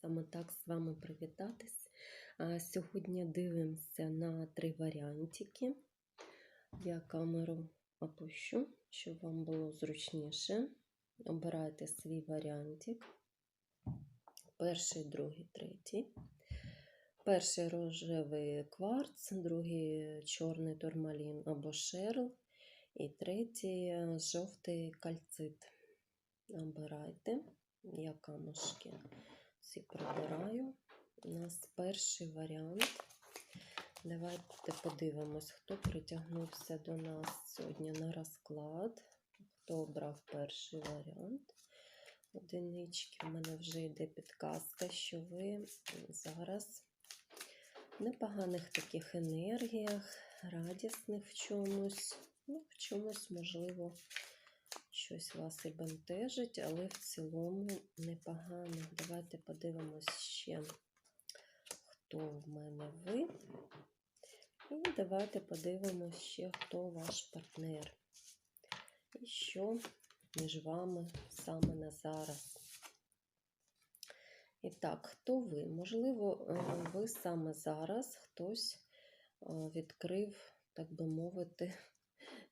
Саме так з вами привітатись. Сьогодні дивимося на три варіантики. Я камеру опущу, щоб вам було зручніше. Обирайте свій варіантик. Перший, другий, третій. Перший рожевий кварц, другий чорний турмалін або шерл, і третій жовтий кальцит. Обирайте. Я камушки ці прибираю. У нас перший варіант. Давайте подивимось, хто притягнувся до нас сьогодні на розклад. Хто обрав перший варіант. Одинички. У мене вже йде підказка, що ви зараз в непоганих таких енергіях, радісних в чомусь. Ну, в чомусь, можливо, щось вас і бентежить, але в цілому непогано. Давайте подивимось ще, хто в мене ви. І давайте подивимось ще, хто ваш партнер. І що між вами саме на зараз. І так, хто ви? Можливо, ви саме зараз хтось відкрив, так би мовити,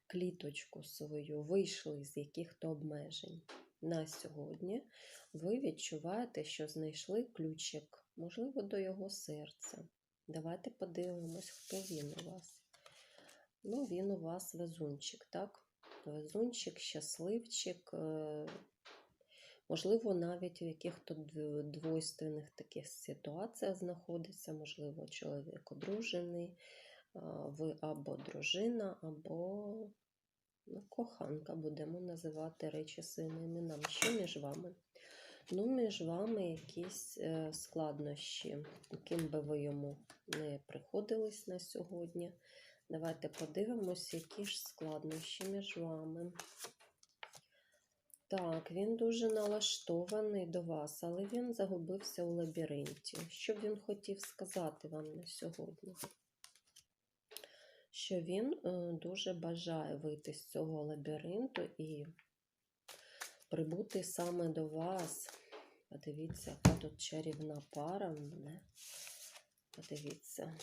кліточку свою, вийшли з яких-то обмежень. На сьогодні ви відчуваєте, що знайшли ключик, можливо, до його серця. Давайте подивимось, хто він у вас. Ну, він у вас везунчик, так? Везунчик, щасливчик, можливо, навіть в яких-то двойственних таких ситуаціях знаходиться, можливо, чоловік одружений, ви або дружина, або ну, коханка, будемо називати речі своїми іменами. Що між вами? Ну, між вами якісь е, складнощі, яким би ви йому не приходились на сьогодні. Давайте подивимось, які ж складнощі між вами. Так, він дуже налаштований до вас, але він загубився у лабіринті. Що б він хотів сказати вам на сьогодні? Що він дуже бажає вийти з цього лабіринту і прибути саме до вас. Подивіться, яка тут чарівна пара. Не? Подивіться,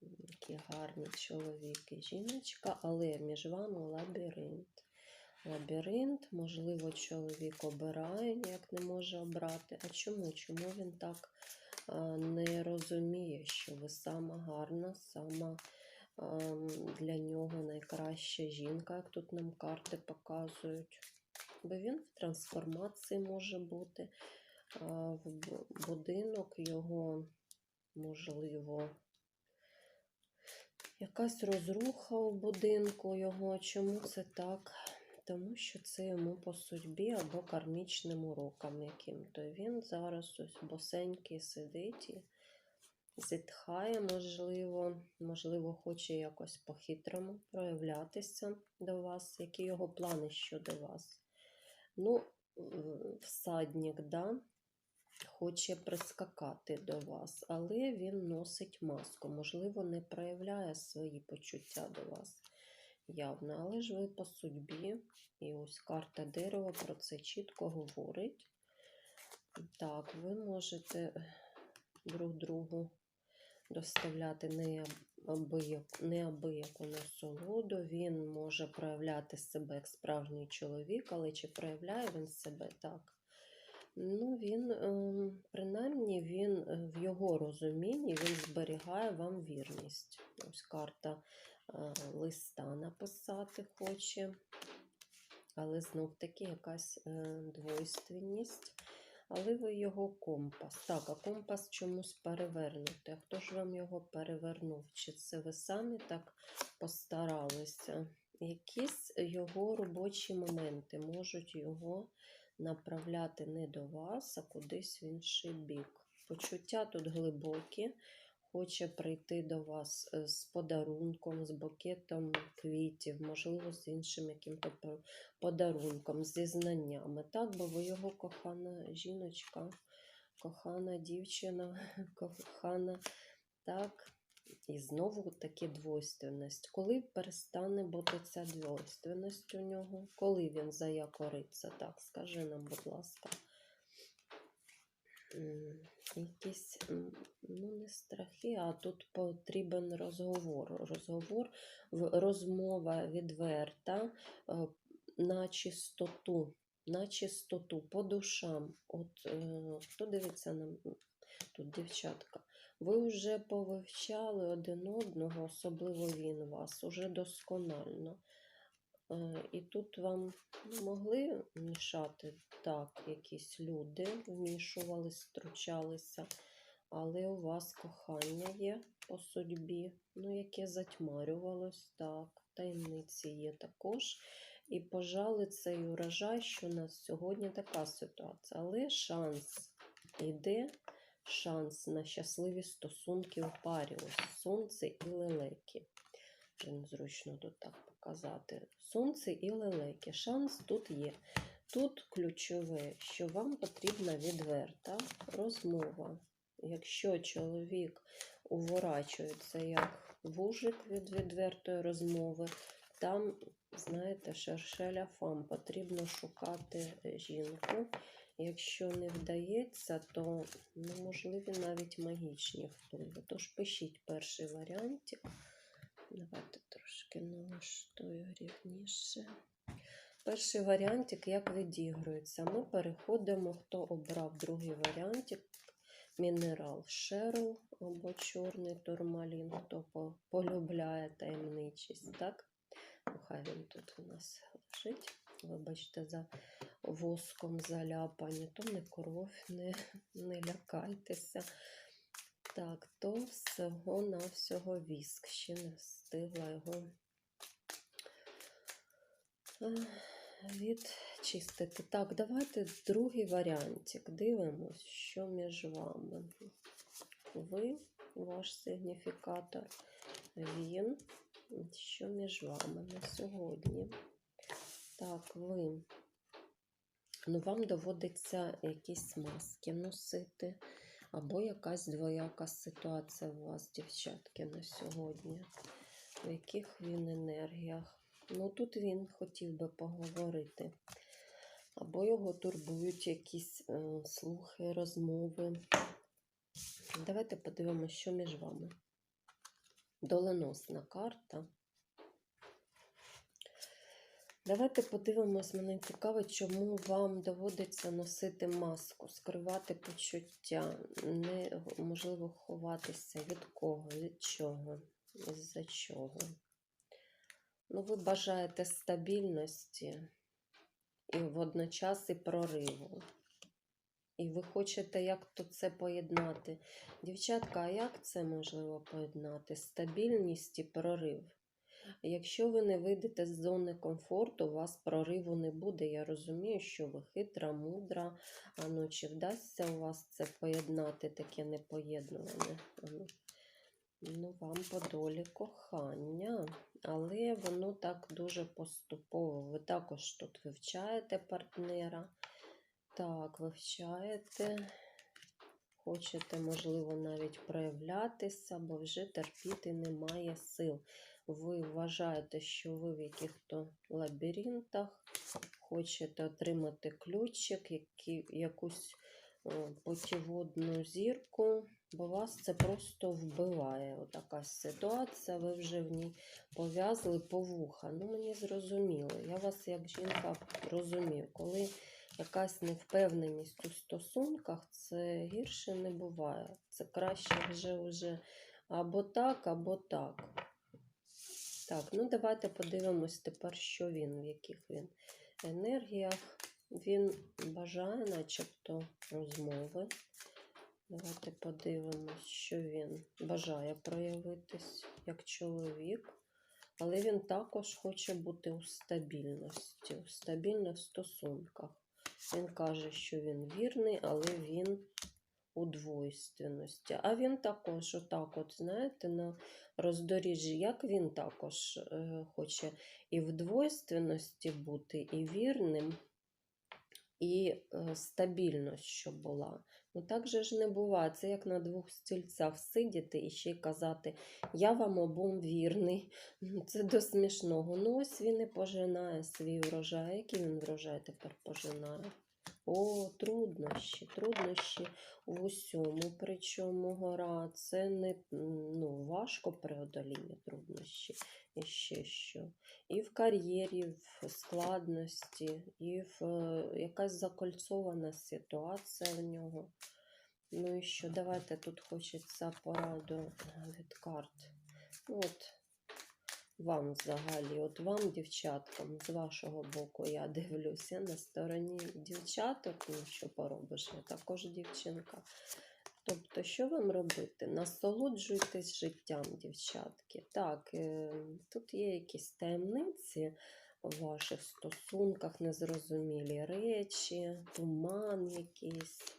які гарні чоловік і жіночка, але між вами лабіринт. Лабіринт, можливо, чоловік обирає, як не може обрати. А чому? Чому він так не розуміє, що ви сама гарна, сама для нього найкраща жінка, як тут нам карти показують? Бо він в трансформації може бути. В будинок його, можливо, якась розруха у будинку його. Чому це так? Тому що це йому по судьбі або кармічним урокам яким-то. Він зараз ось босенький сидить зітхає, можливо, можливо, хоче якось по-хитрому проявлятися до вас. Які його плани щодо вас? Ну, всадник, да, хоче прискакати до вас, але він носить маску, можливо, не проявляє свої почуття до вас явно, але ж ви по судьбі, і ось карта дерева про це чітко говорить. Так, ви можете друг другу доставляти неабияку, неабияку насолоду, він може проявляти себе як справжній чоловік, але чи проявляє він себе так? Ну, він, ем, принаймні, він е, в його розумінні він зберігає вам вірність. Ось карта е, листа написати хоче, але знов таки якась е, двойственність. Але ви його компас. Так, а компас чомусь перевернути. А хто ж вам його перевернув? Чи це ви самі так постаралися? Якісь його робочі моменти можуть його направляти не до вас, а кудись в інший бік. Почуття тут глибокі, хоче прийти до вас е, з подарунком, з букетом квітів, можливо, з іншим яким-то подарунком, зі знаннями. Так, бо ви його кохана жіночка, кохана дівчина, кохана. Так, і знову таки двойственність. Коли перестане бути ця двойственність у нього? Коли він заякориться? Так, скажи нам, будь ласка. Якісь, ну не страхи, а тут потрібен розговор. Розговор, розмова відверта е, на чистоту, на чистоту, по душам. От е, хто дивиться на тут, дівчатка, ви вже повивчали один одного, особливо він вас, уже досконально. Е, І тут вам могли мішати так, якісь люди вмішувались, втручалися, але у вас кохання є по судьбі, ну, яке затьмарювалось, так, таємниці є також. І, пожали, цей урожай, що у нас сьогодні така ситуація. Але шанс йде, шанс на щасливі стосунки у парі. Ось сонце і лелеки. Вже незручно тут так показати. Сонце і лелеки. Шанс тут є. Тут ключове, що вам потрібна відверта розмова. Якщо чоловік уворачується як вужик від відвертої розмови, там, знаєте, шершеля фам потрібно шукати жінку. Якщо не вдається, то ну, можливі навіть магічні впливи. Тож пишіть перший варіантик. Давайте трошки налаштую рівніше. Перший варіантик, як відігрується. Ми переходимо, хто обрав другий варіантик. Мінерал Шерл або чорний турмалін, хто полюбляє таємничість, так? Ну, Хай він тут у нас лежить. Вибачте, за воском заляпані, то не кров, не, не лякайтеся. Так, то всього на всього віск. Ще не встигла його е, відчистити. Так, давайте другий варіантик. Дивимось, що між вами. Ви, ваш сигніфікатор, він, що між вами на сьогодні. Так, ви. Ну, вам доводиться якісь маски носити, або якась двояка ситуація у вас, дівчатки, на сьогодні. В яких він енергіях? Ну, тут він хотів би поговорити. Або його турбують якісь е, слухи, розмови. Давайте подивимося, що між вами. Доленосна карта. Давайте подивимось, мене цікаво, чому вам доводиться носити маску, скривати почуття, не можливо ховатися від кого, від чого, з-за чого. Ну, ви бажаєте стабільності і водночас і прориву. І ви хочете як то це поєднати. Дівчатка, а як це можливо поєднати? Стабільність і прорив. Якщо ви не вийдете з зони комфорту, у вас прориву не буде. Я розумію, що ви хитра, мудра. А ну, чи вдасться у вас це поєднати, таке непоєднуване? Ну, вам по долі кохання, але воно так дуже поступово. Ви також тут вивчаєте партнера. Так, вивчаєте. Хочете, можливо, навіть проявлятися, бо вже терпіти немає сил. Ви вважаєте, що ви в яких-то лабіринтах, хочете отримати ключик, які, якусь о, путіводну зірку, бо вас це просто вбиває. Отака ситуація, ви вже в ній пов'язли по вуха. Ну, мені зрозуміло. Я вас як жінка розумію, коли якась невпевненість у стосунках, це гірше не буває. Це краще вже вже або так, або так. Так, ну давайте подивимось тепер, що він, в яких він енергіях. Він бажає, начебто, розмови. Давайте подивимось, що він бажає проявитись як чоловік. Але він також хоче бути у стабільності, у стабільних стосунках. Він каже, що він вірний, але він у двойственності. А він також, отак, от, знаєте, на роздоріжжі, як він також е, хоче і в двойственності бути, і вірним, і е, стабільність, щоб була. Ну так же ж не буває. Це як на двох стільцях сидіти і ще й казати, я вам обом вірний. Ну, Це до смішного. Ну ось він і пожинає свій врожай. Який він врожай тепер пожинає? О, труднощі, труднощі в усьому. Причому гора це не ну, важко преодоління труднощі. І ще що. І в кар'єрі, в складності, і в е, якась закольцована ситуація в нього. Ну і що, давайте тут хочеться пораду від карт. Ну, От вам взагалі, от вам, дівчаткам, з вашого боку, я дивлюся на стороні дівчаток, ну що поробиш, я також дівчинка. Тобто, що вам робити? Насолоджуйтесь життям, дівчатки. Так, е, тут є якісь таємниці в ваших стосунках, незрозумілі речі, туман якийсь.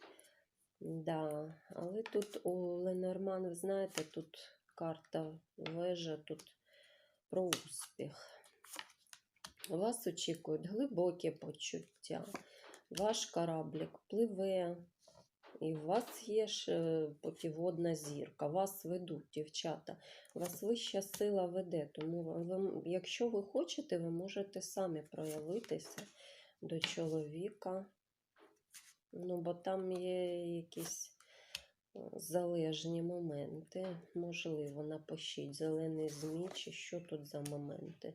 Да. Але тут у Ленорман, ви знаєте, тут карта вежа, тут про успіх. Вас очікують глибокі почуття. Ваш кораблик пливе, і у вас є ж путіводна зірка. Вас ведуть, дівчата. Вас вища сила веде. Тому ви, якщо ви хочете, ви можете самі проявитися до чоловіка. Ну, бо там є якісь залежні моменти. Можливо, напишіть зелений змій, чи що тут за моменти.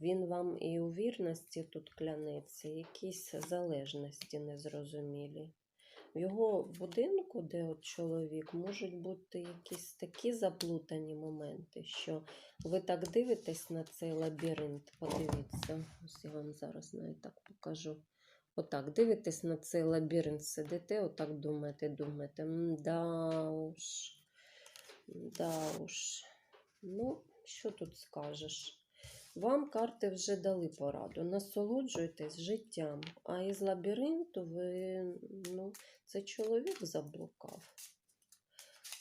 Він вам і у вірності тут клянеться, якісь залежності незрозумілі. В його будинку, де от чоловік, можуть бути якісь такі заплутані моменти, що ви так дивитесь на цей лабіринт. Подивіться, ось я вам зараз навіть так покажу. Отак, дивитесь на цей лабіринт, сидите, отак думаєте, думаєте. «М, Да уж, да уж. Ну, що тут скажеш? Вам карти вже дали пораду. Насолоджуйтесь життям. А із лабіринту ви, ну, це чоловік заблукав.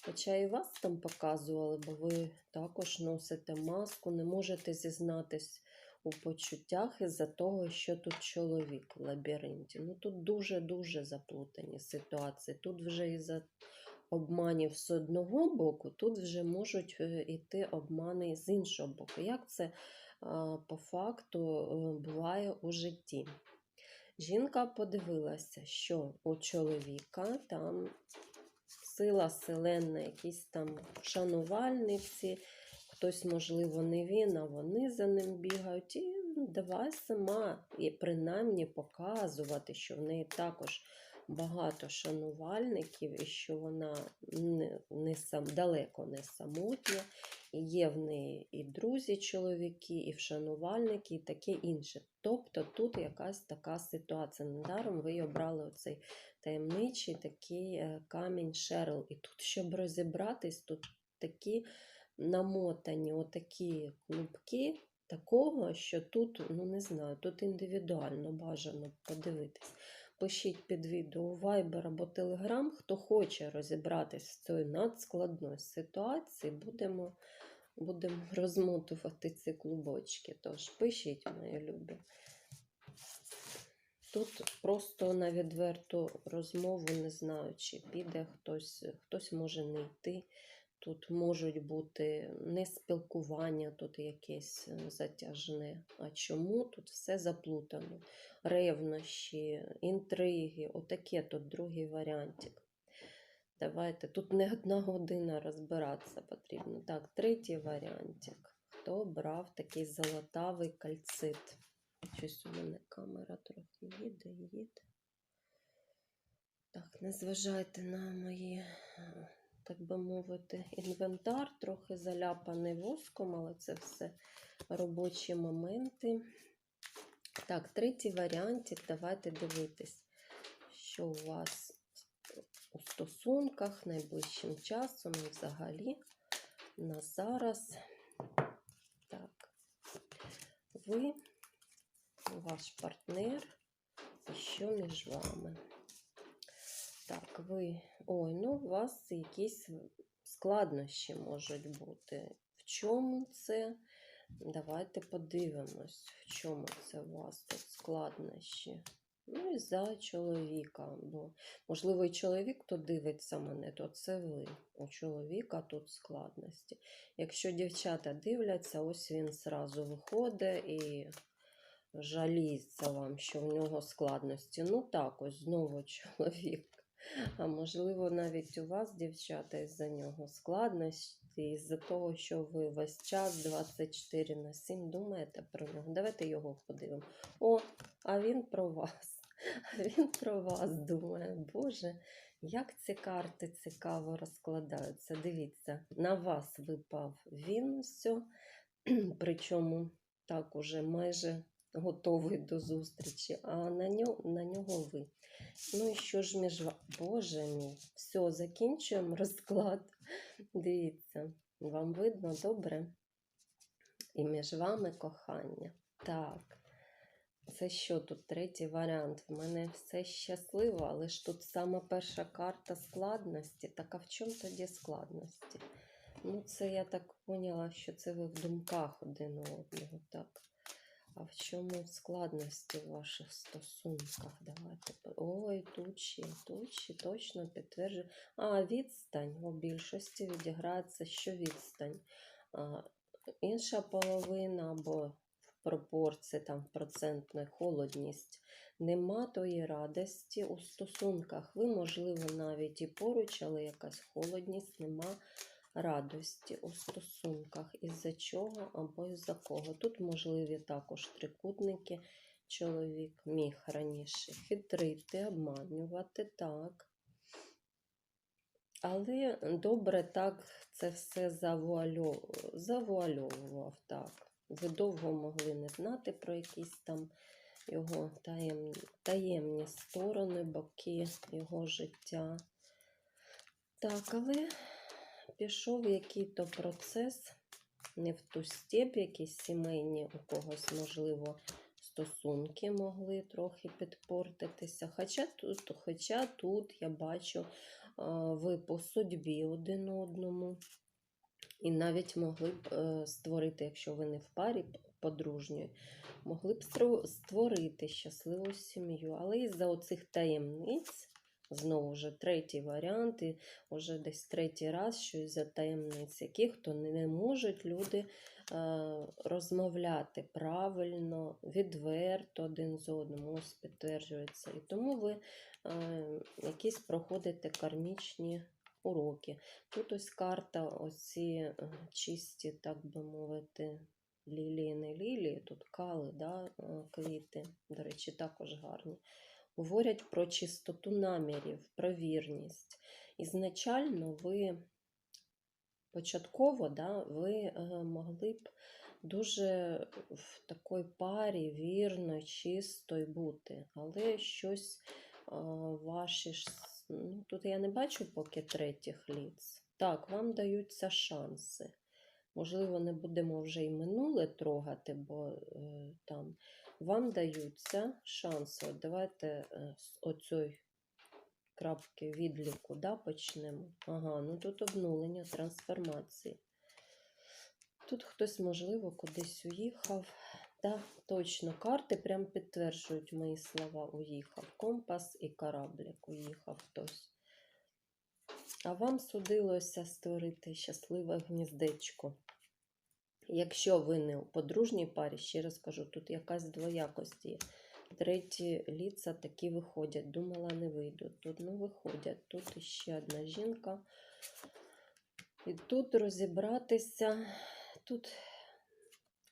Хоча і вас там показували, бо ви також носите маску, не можете зізнатись у почуттях із-за того, що тут чоловік в лабіринті. Ну тут дуже-дуже заплутані ситуації. Тут вже із-за обманів з одного боку, тут вже можуть е, іти обмани з іншого боку. Як це по факту е, буває у житті? Жінка подивилася, що у чоловіка там сила селена, якісь там шанувальниці, хтось, можливо, не він, а вони за ним бігають. І давай сама і принаймні показувати, що в неї також багато шанувальників, і що вона не, не сам, далеко не самотня, і є в неї і друзі, чоловіки, і вшанувальники, і таке інше. Тобто тут якась така ситуація. Недаром ви обрали оцей таємничий такий е, камінь Шерл. І тут, щоб розібратись, тут такі намотані отакі клубки такого, що тут, ну не знаю, тут індивідуально бажано подивитись. Пишіть під відео Viber або Telegram, хто хоче розібратись в цій надскладної ситуації, будемо, будемо розмотувати ці клубочки. Тож пишіть, мої любі. Тут просто на відверту розмову не знаю, чи піде хтось, хтось може не йти. Тут можуть бути не спілкування, тут якесь е, затяжне. А чому тут все заплутано? Ревнощі, інтриги, отаке тут другий варіантик. Давайте, тут не одна година розбиратися потрібно. Так, третій варіантик. Хто брав такий золотавий кальцит? Щось у мене камера трохи їде, їде. Так, не зважайте на мої, е, би мовити, інвентар, трохи заляпаний воском, але це все робочі моменти. Так, третій варіантик. Давайте дивитись, що у вас у стосунках найближчим часом і взагалі на зараз. Так, ви, ваш партнер, і що між вами? Так, ви. Ой, ну у вас якісь складнощі можуть бути. В чому це? Давайте подивимось, в чому це у вас тут складнощі. Ну і за чоловіка. Бо, можливо, і чоловік, хто дивиться мене, то це ви. У чоловіка тут складності. Якщо дівчата дивляться, ось він зразу виходить і жаліється вам, що в нього складності. Ну так, ось знову чоловік. А можливо, навіть у вас, дівчата, із-за нього складності, із-за того, що ви весь час 24 на 7 думаєте про нього. Давайте його подивимо. О, а він про вас. А він про вас думає. Боже, як ці карти цікаво розкладаються. Дивіться, на вас випав він все, причому так уже майже готовий до зустрічі, а на нього, на нього ви. Ну і що ж між вами? Боже мій, все, закінчуємо розклад. Дивіться, вам видно добре? І між вами кохання. Так. Це що тут третій варіант? В мене все щасливо, але ж тут сама перша карта складності. Так а в чому тоді складності? Ну, це я так поняла, що це ви в думках один у одного, так. А в чому складності в ваших стосунках? Давайте. Ой, тут ще точно підтверджую. А, відстань у більшості відіграється, що відстань. А, інша половина або в пропорції, там, процентної холодність. Нема тої радості у стосунках. Ви, можливо, навіть і поруч, але якась холодність, нема радості у стосунках. Із-за чого або із-за кого. Тут можливі також трикутники. Чоловік міг раніше хитрити, обманювати, так. Але добре так це все завуальовував, так. Ви довго могли не знати про якісь там його таєм... таємні сторони, боки його життя. Так, але пішов який-то процес, не в ту степ, якісь сімейні, у когось, можливо, стосунки могли трохи підпортитися. Хоча тут, хоча тут я бачу, ви по судьбі один одному. І навіть могли б е, створити, якщо ви не в парі подружньої, могли б створити щасливу сім'ю. Але із-за оцих таємниць, знову вже третій варіант, і вже десь третій раз, що із-за таємниць, яких то не, можуть люди е, розмовляти правильно, відверто один з одним, ось підтверджується. І тому ви е, якісь проходите кармічні уроки. Тут ось карта, оці е, чисті, так би мовити, лілії, не лілії, тут кали, да, квіти, до речі, також гарні. Говорять про чистоту намірів, про вірність. Ізначально ви початково да, ви е, могли б дуже в такій парі вірно, чисто бути, але щось е, ваші ж, ну, тут я не бачу поки третіх ліц. Так, вам даються шанси. Можливо, не будемо вже й минуле трогати, бо е, там вам даються шанси. От давайте е, з оцій крапки відліку да, почнемо. Ага, ну тут обнулення, трансформації. Тут хтось, можливо, кудись уїхав. Да, точно, карти прям підтверджують мої слова. Уїхав. Компас і кораблик уїхав хтось. А вам судилося створити щасливе гніздечко. Якщо ви не у подружній парі, ще раз кажу, тут якась двоякость є. Треті ліца такі виходять. Думала, не вийдуть. Тут ну виходять. Тут ще одна жінка. І тут розібратися. Тут,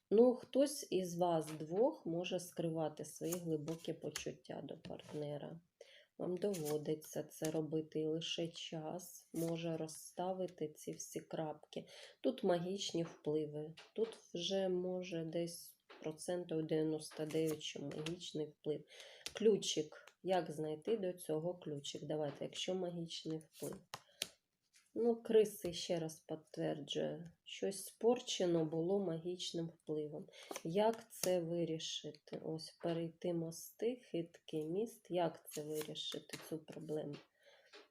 ну, хтось із вас двох може скривати свої глибокі почуття до партнера. Вам доводиться це робити, і лише час може розставити ці всі крапки. Тут магічні впливи. Тут вже може десь процентів 99, що магічний вплив. Ключик. Як знайти до цього ключик? Давайте, якщо магічний вплив. Ну, криси ще раз підтверджує, щось спорчено було магічним впливом. Як це вирішити? Ось перейти мости, хиткий міст. Як це вирішити цю проблему?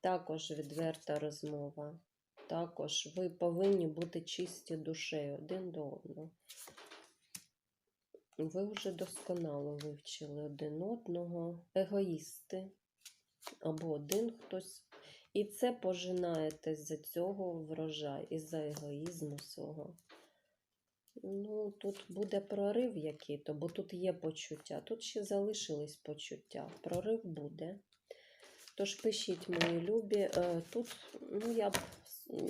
Також відверта розмова. Також ви повинні бути чисті душею один до одного. Ви вже досконало вивчили один одного, егоїсти або один хтось. І це пожинаєте з цього врожай, із-за егоїзму свого. Ну, тут буде прорив який-то, бо тут є почуття. Тут ще залишились почуття. Прорив буде. Тож пишіть, мої любі. Е, Тут, ну, я б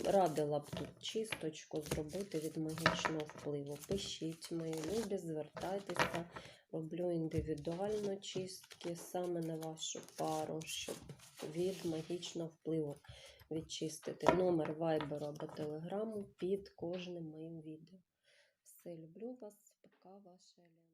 радила б тут чисточку зробити від магічного впливу. Пишіть, мої любі, звертайтеся. Роблю індивідуально чистки саме на вашу пару, щоб від магічного впливу відчистити. Номер вайберу або телеграму під кожним моїм відео. Все, люблю вас. Пока, ваша Елена.